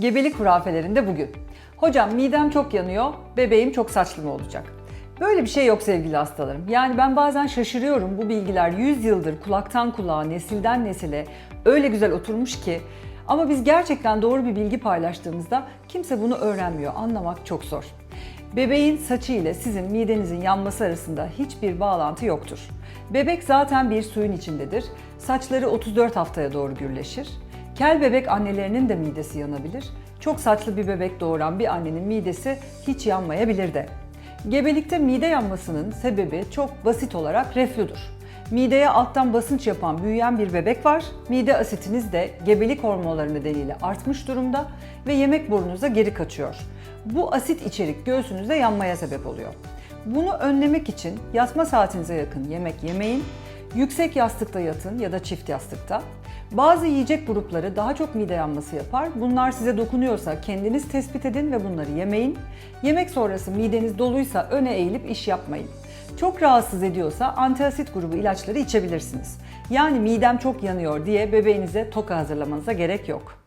Gebelik hurafelerinde bugün. Hocam midem çok yanıyor, bebeğim çok saçlı mı olacak? Böyle bir şey yok sevgili hastalarım. Yani ben bazen şaşırıyorum bu bilgiler 100 yıldır kulaktan kulağa, nesilden nesile öyle güzel oturmuş ki ama biz gerçekten doğru bir bilgi paylaştığımızda kimse bunu öğrenmiyor. Anlamak çok zor. Bebeğin saçı ile sizin midenizin yanması arasında hiçbir bağlantı yoktur. Bebek zaten bir suyun içindedir. Saçları 34 haftaya doğru gürleşir. Kel bebek annelerinin de midesi yanabilir. Çok saçlı bir bebek doğuran bir annenin midesi hiç yanmayabilir de. Gebelikte mide yanmasının sebebi çok basit olarak reflüdür. Mideye alttan basınç yapan büyüyen bir bebek var. Mide asitiniz de gebelik hormonları nedeniyle artmış durumda ve yemek burnunuza geri kaçıyor. Bu asit içerik göğsünüzde yanmaya sebep oluyor. Bunu önlemek için yatma saatinize yakın yemek yemeyin, yüksek yastıkta yatın ya da çift yastıkta. Bazı yiyecek grupları daha çok mide yanması yapar. Bunlar size dokunuyorsa kendiniz tespit edin ve bunları yemeyin. Yemek sonrası mideniz doluysa öne eğilip iş yapmayın. Çok rahatsız ediyorsa antiasit grubu ilaçları içebilirsiniz. Yani midem çok yanıyor diye bebeğinize toka hazırlamanıza gerek yok.